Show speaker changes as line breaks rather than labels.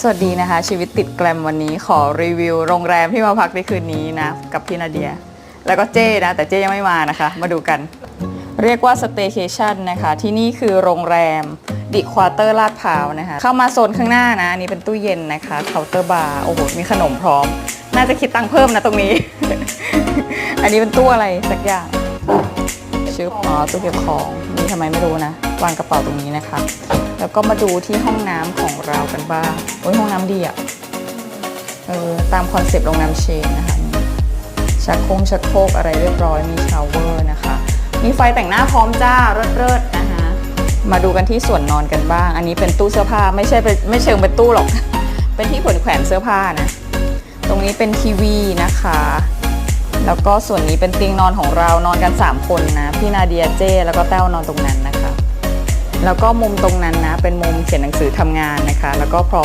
สวัสดีนะคะ ชีวิตติดแกรมวันนี้ขอรีวิวโรงแรมที่มาพักในคืนนี้นะ กับพี่นาเดีย แล้วก็เจ้นะ แต่เจ้ยังไม่มานะคะ มาดูกัน เรียกว่าสเต y c a t i o n นะคะ ที่นี่คือโรงแรมดิควอเตอร์ลาดพร้าวนะคะ เข้ามาโซนข้างหน้านะนนี่เป็นตู้เย็นนะคะเคาน์เตอร์บาร์โอ้โห มีขนมพร้อม น่าจะคิดตังค์เพิ่มนะตรงนี้ อันนี้เป็นตู้อะไรสักอย่างชื่ออ๋อตู้เก็บของนี่ทำไมไม่รู้นะวางกระเป๋าตรงนี้นะคะ แล้วก็มาดูที่ห้องน้ำของเรากันบ้างโอ้ยห้องน้ำดีอะเออตามคอนเซปต์โรงแรมเชนนะคะชักโครกชักโครกอะไรเรียบร้อยมีชาวเวอร์นะคะ มีไฟแต่งหน้าพร้อมจ้าเลิศๆนะคะมาดูกันที่ส่วนนอนกันบ้าง อันนี้เป็นตู้เสื้อผ้าไม่ใช่เป็นไม่เชิงเป็นตู้หรอก เป็นที่ขนแขวนเสื้อผ้านะ ตรงนี้เป็นทีวีนะคะ แล้วก็ส่วนนี้เป็นเตียงนอนของเรานอนกัน 3 คนนะ พี่นาเดียเจ้แล้วก็แต้วนอนตรงนั้นนะคะ แล้วก็มุมตรงนั้นนะเป็นมุมเขียนหนังสือทำงานนะคะ แล้วก็พร้อม